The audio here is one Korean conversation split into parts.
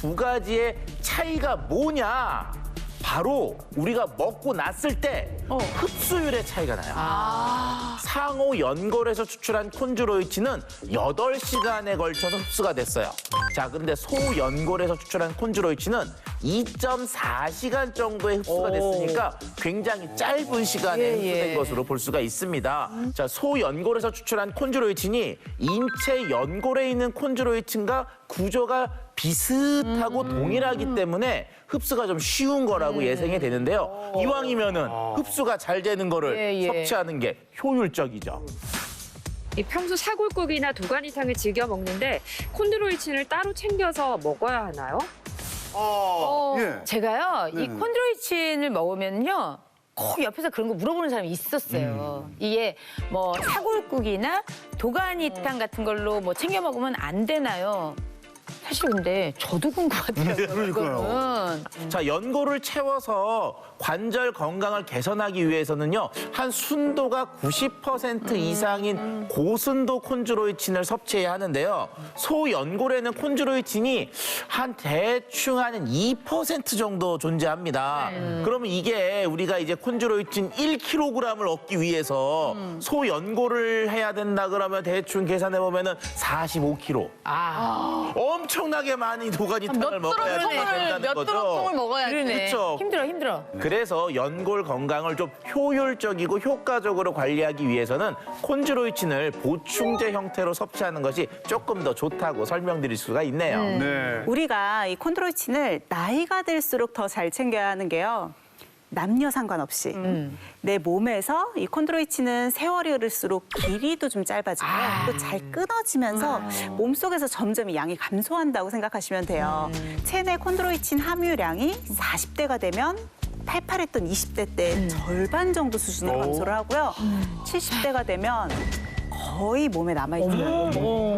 두 가지의 차이가 뭐냐? 바로 우리가 먹고 났을 때 흡수율의 차이가 나요. 상호 연골에서 추출한 콘드로이친은 8시간에 걸쳐서 흡수가 됐어요. 자, 근데 소연골에서 추출한 콘드로이친은 2.4시간 정도에 흡수가 됐으니까 굉장히 짧은 시간에 예, 흡수된 예. 것으로 볼 수가 있습니다. 자, 소연골에서 추출한 콘드로이친이 인체 연골에 있는 콘드로이친과 구조가 비슷하고 음. 동일하기 때문에 흡수가 좀 쉬운 거라고 예상이 되는데요. 이왕이면은 흡수가 잘 되는 거를 예, 예. 섭취하는 게 효율적이죠. 이 평소 사골국이나 도가니탕을 즐겨 먹는데 콘드로이친을 따로 챙겨서 먹어야 하나요? 어, 예. 제가요 이 네. 콘드로이친을 먹으면요 꼭 옆에서 그런 거 물어보는 사람이 있었어요. 이게 뭐 사골국이나 도가니탕 같은 걸로 뭐 챙겨 먹으면 안 되나요? 사실 근데 저도 궁금하더라고요. 그러니까요. 이거는. 자, 연골을 채워서 관절 건강을 개선하기 위해서는요, 한 순도가 90% 이상인 고순도 콘드로이친을 섭취해야 하는데요. 소연골에는 콘드로이친이 한 대충 한 2% 정도 존재합니다. 그러면 이게 우리가 이제 콘드로이친 1kg을 얻기 위해서 소연골을 해야 된다 그러면 대충 계산해 보면은 45kg. 아, 엄청나게 많이 도가니탕을 먹어야 된다는 몇 거죠. 드럼통을 먹어야 돼. 그렇죠. 힘들어 힘들어. 그래서 연골 건강을 좀 효율적이고 효과적으로 관리하기 위해서는 콘드로이친을 보충제 형태로 섭취하는 것이 조금 더 좋다고 설명드릴 수가 있네요. 네. 우리가 이 콘드로이친을 나이가 들수록 더 잘 챙겨야 하는 게요. 남녀 상관없이 내 몸에서 이 콘드로이친은 세월이 흐를수록 길이도 좀 짧아지고요. 또잘 끊어지면서 몸속에서 점점 이 양이 감소한다고 생각하시면 돼요. 체내 콘드로이친 함유량이 40대가 되면 팔팔했던 20대 때 절반 정도 수준으로 감소를 하고요. 70대가 되면 거의 몸에 남아있어요.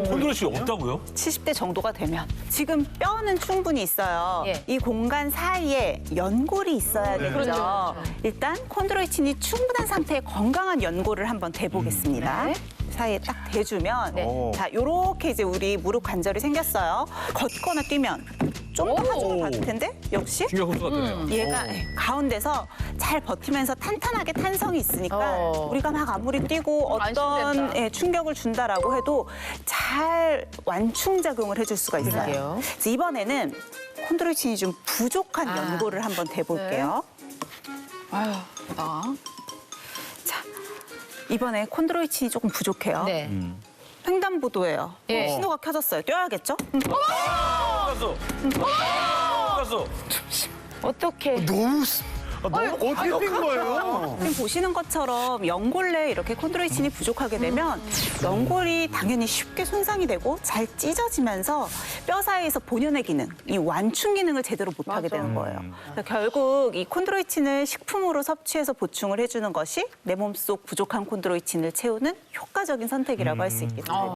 콘드로이친이 없다고요? 70대 정도가 되면 지금 뼈는 충분히 있어요. 예. 이 공간 사이에 연골이 있어야 되죠. 그렇죠. 일단 콘드로이친이 충분한 상태의 건강한 연골을 한번 대보겠습니다. 네. 사이에 딱 대주면 네. 자 요렇게 이제 우리 무릎 관절이 생겼어요. 걷거나 뛰면 좀더 하중을 받을 텐데 역시 되네요. 얘가 가운데서 잘 버티면서 탄탄하게 탄성이 있으니까 어. 우리가 막 아무리 뛰고 어떤 안심된다. 예, 충격을 준다라고 해도 잘 완충 작용을 해줄 수가 있어요. 그러게요. 그래서 이번에는 콘드로이친이 좀 부족한 아. 연골을 한번 대볼게요. 아유, 나. 자, 이번에 콘드로이친이 조금 부족해요. 네. 횡단보도예요. 예. 신호가 켜졌어요. 뛰어야겠죠? 갔어. 갔어. 어떻게? 너무 쓰- 아, 너무 어떻게 뛴 거예요? 지금 보시는 것처럼 연골에 이렇게 콘드로이친이 부족하게 되면 연골이 당연히 쉽게 손상이 되고 잘 찢어지면서 뼈 사이에서 본연의 기능, 이 완충 기능을 제대로 못하게 되는 거예요. 그래서 결국 이 콘드로이친을 식품으로 섭취해서 보충을 해주는 것이 내 몸속 부족한 콘드로이친을 채우는 효과적인 선택이라고 할 수 있겠죠.